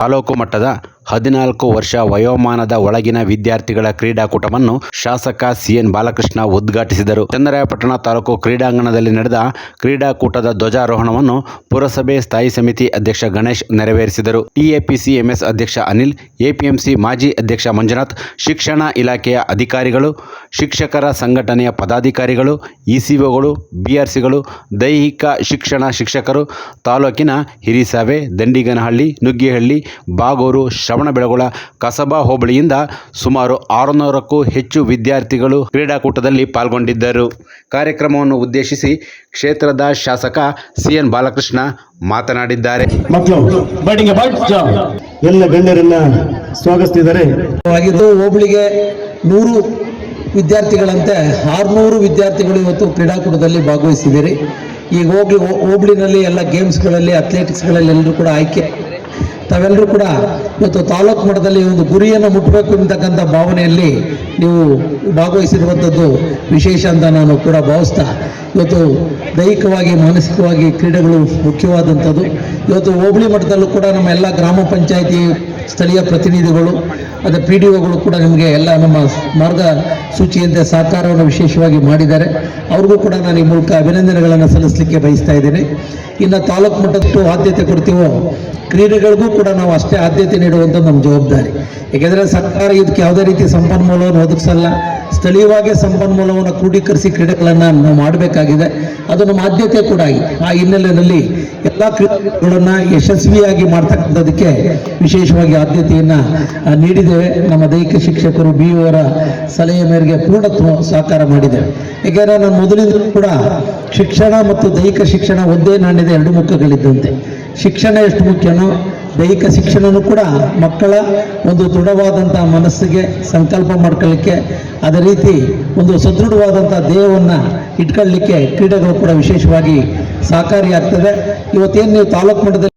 ತಾಲೂಕು ಮಟ್ಟದ ಹದಿನಾಲ್ಕು ವರ್ಷ ವಯೋಮಾನದ ಒಳಗಿನ ವಿದ್ಯಾರ್ಥಿಗಳ ಕ್ರೀಡಾಕೂಟವನ್ನು ಶಾಸಕ ಸಿಎನ್ ಬಾಲಕೃಷ್ಣ ಉದ್ಘಾಟಿಸಿದರು. ಚನ್ನರಾಯಪಟ್ಟಣ ತಾಲೂಕು ಕ್ರೀಡಾಂಗಣದಲ್ಲಿ ನಡೆದ ಕ್ರೀಡಾಕೂಟದ ಧ್ವಜಾರೋಹಣವನ್ನು ಪುರಸಭೆ ಸ್ಥಾಯಿ ಸಮಿತಿ ಅಧ್ಯಕ್ಷ ಗಣೇಶ್ ನೆರವೇರಿಸಿದರು. ಟಿಎಪಿಸಿ ಎಂಎಸ್ ಅಧ್ಯಕ್ಷ ಅನಿಲ್, ಎಪಿಎಂಸಿ ಮಾಜಿ ಅಧ್ಯಕ್ಷ ಮಂಜುನಾಥ್, ಶಿಕ್ಷಣ ಇಲಾಖೆಯ ಅಧಿಕಾರಿಗಳು, ಶಿಕ್ಷಕರ ಸಂಘಟನೆಯ ಪದಾಧಿಕಾರಿಗಳು, ಇಸಿಒಗಳು, ಬಿಆರ್ಸಿಗಳು, ದೈಹಿಕ ಶಿಕ್ಷಣ ಶಿಕ್ಷಕರು, ತಾಲೂಕಿನ ಹಿರಿಸಾವೆ, ದಂಡಿಗನಹಳ್ಳಿ, ನುಗ್ಗಿಹಳ್ಳಿ, ಬಾಗೂರು ಶ್ರವಣಬೆಳಗೊಳ ಕಸಬಾ ಹೋಬಳಿಯಿಂದ ಸುಮಾರು ಆರುನೂರಕ್ಕೂ ಹೆಚ್ಚು ವಿದ್ಯಾರ್ಥಿಗಳು ಕ್ರೀಡಾಕೂಟದಲ್ಲಿ ಪಾಲ್ಗೊಂಡಿದ್ದರು. ಕಾರ್ಯಕ್ರಮವನ್ನು ಉದ್ದೇಶಿಸಿ ಕ್ಷೇತ್ರದ ಶಾಸಕ ಸಿಎನ್ ಬಾಲಕೃಷ್ಣ ಮಾತನಾಡಿದ್ದಾರೆ. ಎಲ್ಲ ಗಣ್ಯರನ್ನ ಸ್ವಾಗತಿಸಿದ್ದಾರೆ ಹೋಬಳಿಗೆ ನೂರು ವಿದ್ಯಾರ್ಥಿಗಳಂತೆ ಆರುನೂರು ವಿದ್ಯಾರ್ಥಿಗಳು ಇವತ್ತು ಕ್ರೀಡಾಕೂಟದಲ್ಲಿ ಭಾಗವಹಿಸಿದ್ದೀರಿ. ಈಗ ಹೋಗ್ಲಿ ಹೋಬಳಿನಲ್ಲಿ ಎಲ್ಲ ಗೇಮ್ಸ್ಗಳಲ್ಲಿ ಅಥ್ಲೆಟಿಕ್ಸ್ಗಳಲ್ಲಿ ಎಲ್ಲರೂ ಕೂಡ ಆಯ್ಕೆ ತಾವೆಲ್ಲರೂ ಕೂಡ ಇವತ್ತು ತಾಲೂಕು ಮಟ್ಟದಲ್ಲಿ ಒಂದು ಗುರಿಯನ್ನು ಮುಟ್ಟಬೇಕು ಅಂತಕ್ಕಂಥ ಭಾವನೆಯಲ್ಲಿ ನೀವು ಭಾಗವಹಿಸಿರುವಂಥದ್ದು ವಿಶೇಷ ಅಂತ ನಾನು ಕೂಡ ಭಾವಿಸ್ತಾ, ಇವತ್ತು ದೈಹಿಕವಾಗಿ, ಮಾನಸಿಕವಾಗಿ ಕ್ರೀಡೆಗಳು ಮುಖ್ಯವಾದಂಥದ್ದು. ಇವತ್ತು ಹೋಬಳಿ ಮಟ್ಟದಲ್ಲೂ ಕೂಡ ನಮ್ಮ ಎಲ್ಲ ಗ್ರಾಮ ಪಂಚಾಯಿತಿ ಸ್ಥಳೀಯ ಪ್ರತಿನಿಧಿಗಳು ಅದರ ಪಿ ಡಿ ಒಗಳು ಕೂಡ ನಿಮಗೆ ಎಲ್ಲ ನಮ್ಮ ಮಾರ್ಗ ಸೂಚಿಯಂತೆ ಸಹಕಾರವನ್ನು ವಿಶೇಷವಾಗಿ ಮಾಡಿದ್ದಾರೆ. ಅವ್ರಿಗೂ ಕೂಡ ನಾನು ಈ ಮೂಲಕ ಅಭಿನಂದನೆಗಳನ್ನು ಸಲ್ಲಿಸಲಿಕ್ಕೆ ಬಯಸ್ತಾ ಇದ್ದೀನಿ. ಇನ್ನು ತಾಲೂಕು ಮಟ್ಟದಷ್ಟು ಆದ್ಯತೆ ಕೊಡ್ತೀವೋ ಕ್ರೀಡೆಗಳಿಗೂ ಕೂಡ ನಾವು ಅಷ್ಟೇ ಆದ್ಯತೆ ನೀಡುವಂಥ ನಮ್ಮ ಜವಾಬ್ದಾರಿ. ಏಕೆಂದರೆ ಸರ್ಕಾರ ಇದಕ್ಕೆ ಯಾವುದೇ ರೀತಿ ಸಂಪನ್ಮೂಲವನ್ನು ಒದಗಿಸಲ್ಲ. ಸ್ಥಳೀಯವಾಗಿ ಸಂಪನ್ಮೂಲವನ್ನು ಕ್ರೋಢೀಕರಿಸಿ ಕ್ರೀಡೆಗಳನ್ನು ನಾವು ಮಾಡಬೇಕಾಗಿದೆ. ಅದು ನಮ್ಮ ಆದ್ಯತೆ ಕೂಡ ಆ ಹಿನ್ನೆಲೆಯಲ್ಲಿ ಎಲ್ಲ ಕ್ರೀಡೆಗಳನ್ನು ಯಶಸ್ವಿಯಾಗಿ ಮಾಡ್ತಕ್ಕಂಥದ್ದಕ್ಕೆ ವಿಶೇಷವಾಗಿ ಆದ್ಯತೆಯನ್ನು ನೀಡಿದ್ದೇವೆ. ನಮ್ಮ ದೈಹಿಕ ಶಿಕ್ಷಕರು ಬಿ ಅವರ ಸಲಹೆ ಮೇರೆಗೆ ಪೂರ್ಣತ್ವ ಸಹಕಾರ ಮಾಡಿದ್ದೇವೆ. ಏಕೆಂದರೆ ನಾನು ಮೊದಲಿಂದಲೂ ಕೂಡ ಶಿಕ್ಷಣ ಮತ್ತು ದೈಹಿಕ ಶಿಕ್ಷಣ ಒಂದೇ ನಾಣ್ಯದ ಎರಡು ಮುಖಗಳಿದ್ದಂತೆ. ಶಿಕ್ಷಣ ಎಷ್ಟು ಮುಖ್ಯನೋ ದೈಹಿಕ ಶಿಕ್ಷಣನೂ ಕೂಡ ಮಕ್ಕಳ ಒಂದು ದೃಢವಾದಂಥ ಮನಸ್ಸಿಗೆ ಸಂಕಲ್ಪ ಮಾಡ್ಕೊಳ್ಳಿಕ್ಕೆ, ಅದೇ ರೀತಿ ಒಂದು ಸದೃಢವಾದಂಥ ದೇಹವನ್ನು ಇಟ್ಕೊಳ್ಳಲಿಕ್ಕೆ ಕ್ರೀಡೆಗಳು ಕೂಡ ವಿಶೇಷವಾಗಿ ಸಹಕಾರಿಯಾಗ್ತದೆ ಇವತ್ತೇನು ನೀವು ತಾಲೂಕು ಮಟ್ಟದಲ್ಲಿ